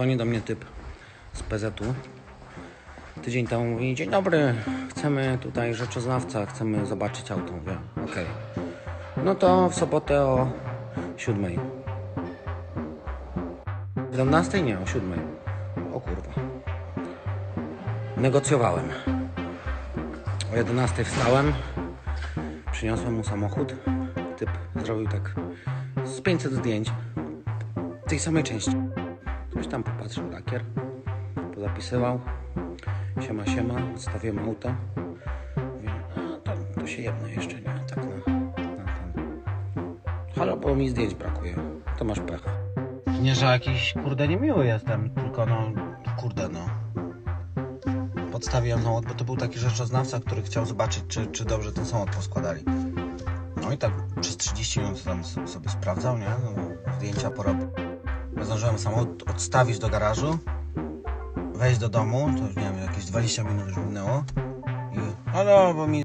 Dzwoni do mnie typ z PZU. Tydzień temu mówi, dzień dobry, chcemy tutaj rzeczoznawca, chcemy zobaczyć auto. Mówię, okej. No to w sobotę o siódmej. 17 nie, o siódmej. O kurwa. Negocjowałem. O 11 wstałem, przyniosłem mu samochód. Typ zrobił tak z 500 zdjęć tej samej części. Ktoś tam popatrzył lakier, pozapisywał. Siema, siema, odstawiłem auto. Mówię, a to, to się jedno jeszcze, nie? Tak na, na ten. Halo, bo mi zdjęć brakuje. To masz pecha. Nie, że jakiś kurde niemiły jestem, tylko no, kurde no. Podstawiłem samochód, bo to był taki rzeczoznawca, który chciał zobaczyć, czy, czy dobrze ten samochód poskładali. No i tak przez 30 minut tam so- sobie sprawdzał, nie? No, zdjęcia porobił. Zdążyłem samochód odstawić do garażu, wejść do domu, to już nie wiem, jakieś 20 minut już minęło. I, ale bo mi